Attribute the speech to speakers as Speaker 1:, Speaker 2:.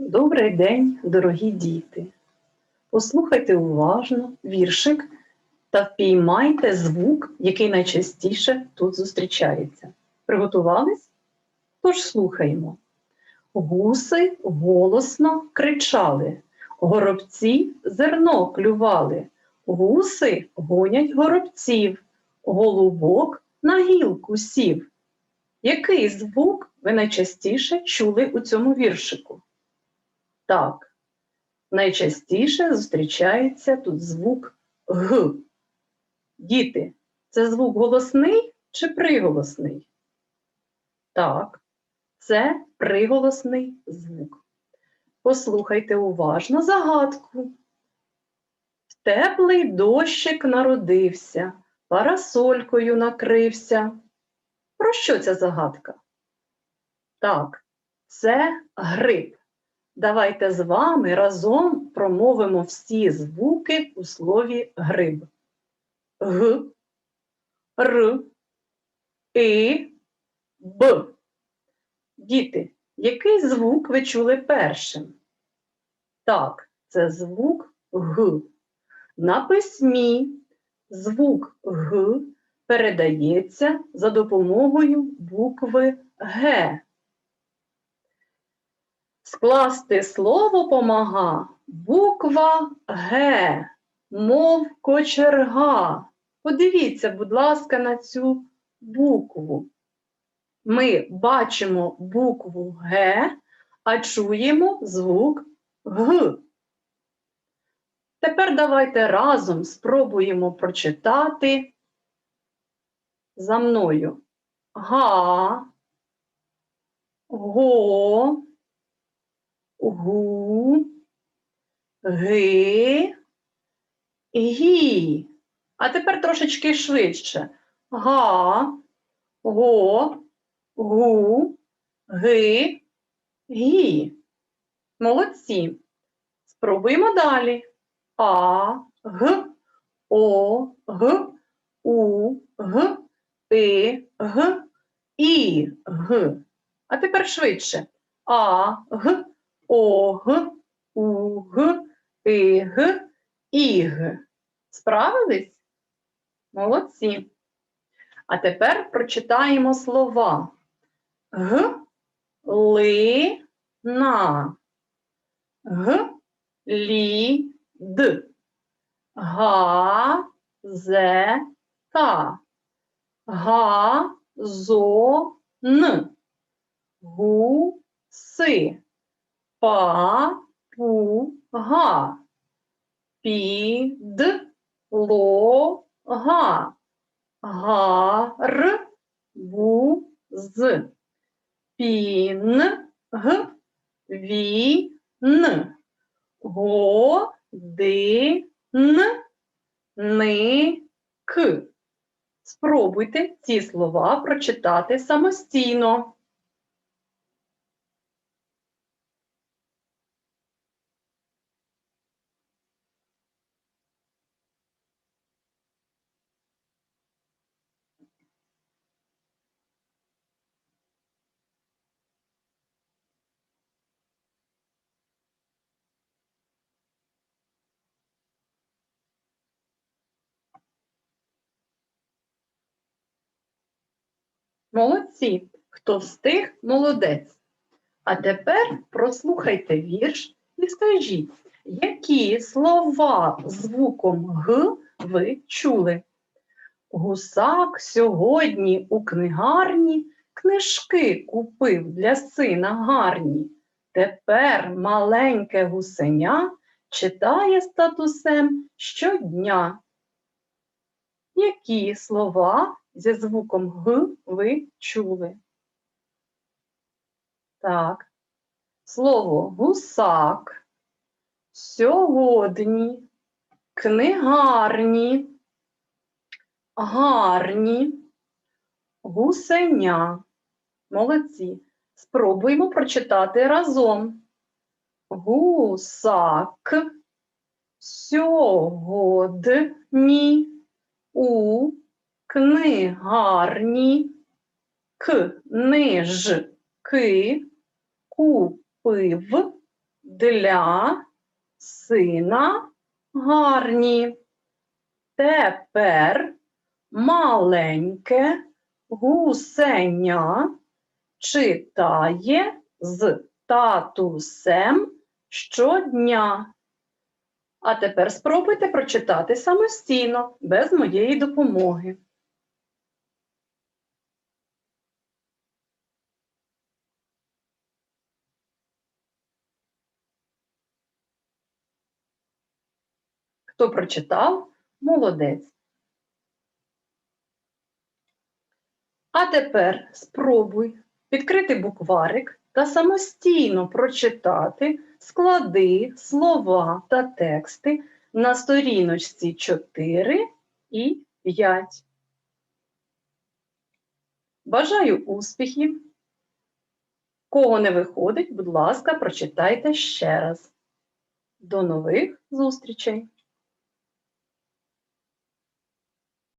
Speaker 1: Добрий день, дорогі діти. Послухайте уважно віршик та впіймайте звук, який найчастіше тут зустрічається. Приготувались? Тож слухаємо. Гуси голосно кричали, горобці зерно клювали, гуси гонять горобців, голубок на гілку сів. Який звук ви найчастіше чули у цьому віршику? Так, найчастіше зустрічається тут звук Г. Діти, це звук голосний чи приголосний? Так, це приголосний звук. Послухайте уважно загадку. Теплий дощик народився, парасолькою накрився. Про що ця загадка? Так, це гриб. Давайте з вами разом промовимо всі звуки у слові гриб. Г, Р, І, Б. Діти, який звук ви чули першим? Так, це звук Г. На письмі звук Г передається за допомогою букви Г. Скласти слово помага буква Г, мов кочерга. Подивіться, будь ласка, на цю букву. Ми бачимо букву Г, а чуємо звук Г. Тепер давайте разом спробуємо прочитати за мною га, го, гу, ги, гі. А тепер трошечки швидше. Га, го, гу, ги, гі. Молодці. Спробуємо далі. А, г, о, г, у, г, и, г, і, г. А тепер швидше. А, г, о, г, у, г, и, г. Справились? Молодці. А тепер прочитаємо слова. Г, ли, на. Г, лі, д. Га, зе, та. Га, зо, н. Гу, си. Па, пу, га. Пі, д, ло, га. Гар, бу, з. Пін, г, ві, н. Го, ди, н, ни, к. Спробуйте ці слова прочитати самостійно. Молодці! Хто встиг, молодець. А тепер прослухайте вірш і скажіть, які слова звуком Г ви чули? Гусак сьогодні у книгарні книжки купив для сина гарні. Тепер маленьке гусеня читає статусем щодня. Які слова зі звуком Г ви чули? Так. Слово гусак, сьогодні, книгарні, гарні, гусеня. Молодці. Спробуємо прочитати разом. Гусак, сьогодні, у книгарні, книжки купив для сина гарні. Тепер маленьке гусеня читає з татусем щодня. А тепер спробуйте прочитати самостійно, без моєї допомоги. Хто прочитав, молодець. А тепер спробуй відкрити букварик та самостійно прочитати склади, слова та тексти на сторіночці 4 і 5. Бажаю успіхів! Кого не виходить, будь ласка, прочитайте ще раз. До нових зустрічей!